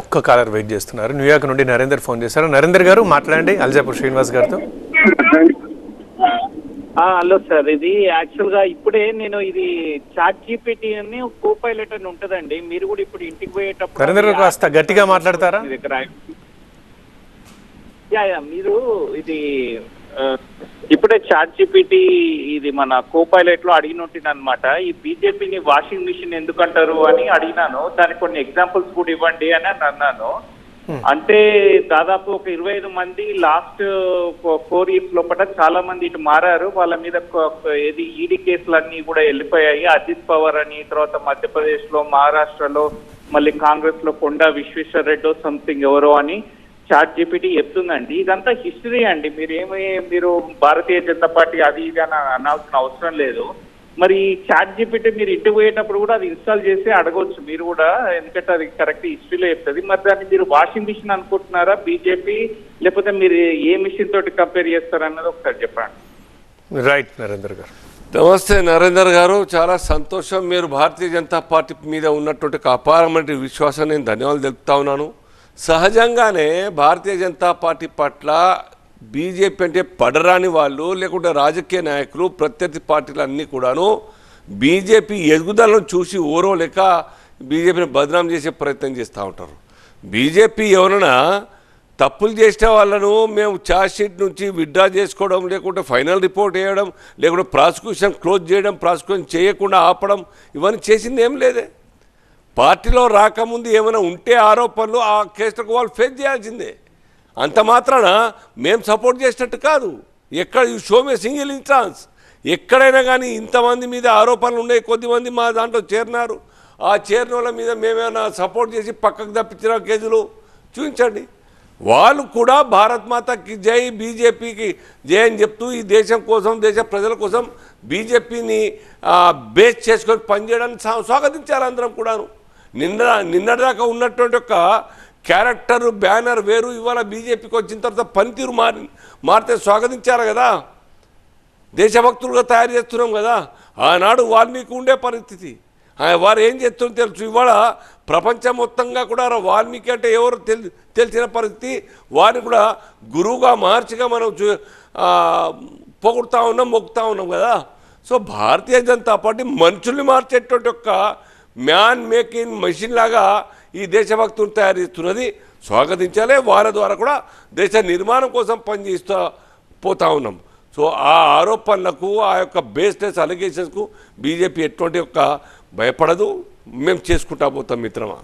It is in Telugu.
ఒక్క కాలర్ వెయిట్ చేస్తున్నారు. న్యూయార్క్ నుండి నరేందర్ ఫోన్ చేశారు. నరేందర్ గారు మాట్లాడండి. అల్జాపూర్ శ్రీనివాస్ గారితో. Hello sir. ఇది యాక్చువల్గా ఇప్పుడే నేను ఇది చాట్ జీపీటీ అని కో పైలట్ అని ఉంటదండి. మీరు కూడా ఇప్పుడు ఇంటికి పోయేటప్పుడు నరేందర్ గారు కాస్త గట్టిగా మాట్లాడతారా? యా యా మీరు ఇది ఇప్పుడే చాట్ జీపీటీ ఇది మన కో పైలట్లో అడిగినట్టు అనమాట ఈ బీజేపీని వాషింగ్ మిషన్ ఎందుకంటారు అని అడిగినాను. దానికి కొన్ని ఎగ్జాంపుల్స్ కూడా ఇవ్వండి అని అని అన్నాను అంటే దాదాపు ఒక ఇరవై ఐదు మంది లాస్ట్ ఫోర్ ఇయర్స్ లోపల చాలా మంది ఇటు మారారు. వాళ్ళ మీద ఏది ఈడీ కేసులు అన్ని కూడా వెళ్ళిపోయాయి. అజిత్ పవార్ అని తర్వాత మధ్యప్రదేశ్లో మహారాష్ట్రలో మళ్ళీ కాంగ్రెస్లో కొండా విశ్వేశ్వర రెడ్డో సంథింగ్ ఎవరో అని. చాట్ జీపీటీ చెప్తుందండి. ఇదంతా హిస్టరీ అండి. మీరు ఏమి మీరు భారతీయ జనతా పార్టీ అది ఇది అని అనాల్సిన అవసరం లేదు. మరి చాట్ జీపీటీ మీరు ఇంటికి పోయేటప్పుడు కూడా అది ఇన్స్టాల్ చేసి అడగవచ్చు మీరు కూడా ఎందుకంటే అది కరెక్ట్ హిస్టరీలో చెప్తుంది. మరి దాన్ని మీరు వాషింగ్ మిషన్ అనుకుంటున్నారా బీజేపీ? లేకపోతే మీరు ఏ మిషన్ తోటి కంపేర్ చేస్తారన్నది ఒకసారి చెప్పండి. రైట్ నరేందర్ గారు. నమస్తే నరేందర్ గారు. చాలా సంతోషం మీరు భారతీయ జనతా పార్టీ మీద ఉన్నటువంటి అపారమైన విశ్వాసం నేను ధన్యవాదాలు తెలుపుతా ఉన్నాను. సహజంగానే భారతీయ జనతా పార్టీ పట్ల బీజేపీ అంటే పడరాని వాళ్ళు లేకుంటే రాజకీయ నాయకులు ప్రత్యర్థి పార్టీలు అన్నీ కూడాను బీజేపీ ఎదుగుదలను చూసి ఓరోలేక బీజేపీని బదనాం చేసే ప్రయత్నం చేస్తూ ఉంటారు. బీజేపీ ఎవరైనా తప్పులు చేసిన వాళ్ళను మేము ఛార్జ్షీట్ నుంచి విత్డ్రా చేసుకోవడం లేకుంటే ఫైనల్ రిపోర్ట్ వేయడం లేకుంటే ప్రాసిక్యూషన్ క్లోజ్ చేయడం ప్రాసిక్యూషన్ చేయకుండా ఆపడం ఇవన్నీ చేసింది ఏం లేదే. పార్టీలో రాకముందు ఏమైనా ఉంటే ఆరోపణలు ఆ కేసులకు వాళ్ళు ఫేస్ చేయాల్సిందే. అంత మాత్రాన మేము సపోర్ట్ చేసినట్టు కాదు. ఎక్కడ you show me single instance ఎక్కడైనా కానీ ఇంతమంది మీద ఆరోపణలు ఉన్నాయి కొద్దిమంది మా దాంట్లో చేరినారు. ఆ చేరిన వాళ్ళ మీద మేమేమైనా సపోర్ట్ చేసి పక్కకు తప్పించిన కేసులు చూపించండి. వాళ్ళు కూడా భారత్ మాతకి జై బీజేపీకి జై అని చెప్తూ ఈ దేశం కోసం దేశ ప్రజల కోసం బీజేపీని బేస్ చేసుకొని పనిచేయడానికి స్వాగతించారు అందరం కూడాను. నిన్న నిన్నటిదాకా ఉన్నటువంటి ఒక క్యారెక్టర్ బ్యానర్ వేరు ఇవాళ బీజేపీకి వచ్చిన తర్వాత పనితీరు మారి మారితే స్వాగతించారు కదా. దేశభక్తులుగా తయారు చేస్తున్నాం కదా. ఆనాడు వాల్మీకి ఉండే పరిస్థితి. వారు ఏం చేస్తుందో తెలుసు. ఇవాళ ప్రపంచం మొత్తంగా కూడా వాల్మీకి అంటే ఎవరు తెలి తెలిసిన పరిస్థితి. వారిని కూడా గురువుగా మార్చిగా మనం చూ పొగుడుతూ ఉన్నాం మొక్కుతూ ఉన్నాం కదా. సో భారతీయ జనతా పార్టీ మనుషుల్ని మార్చేటువంటి ఒక మ్యాన్ మేకింగ్ మెషిన్ లాగా ఈ దేశభక్తులు తయారు చేస్తున్నది స్వాగతించాలి వారి ద్వారా కూడా దేశ నిర్మాణం కోసం పనిచేస్తూ పోతా ఉన్నాం. సో ఆ ఆరోపణలకు ఆ యొక్క బేస్లెస్ అలిగేషన్స్కు బీజేపీ ఎటువంటి యొక్క భయపడదు. మేము చేసుకుంటా పోతాం మిత్రమా?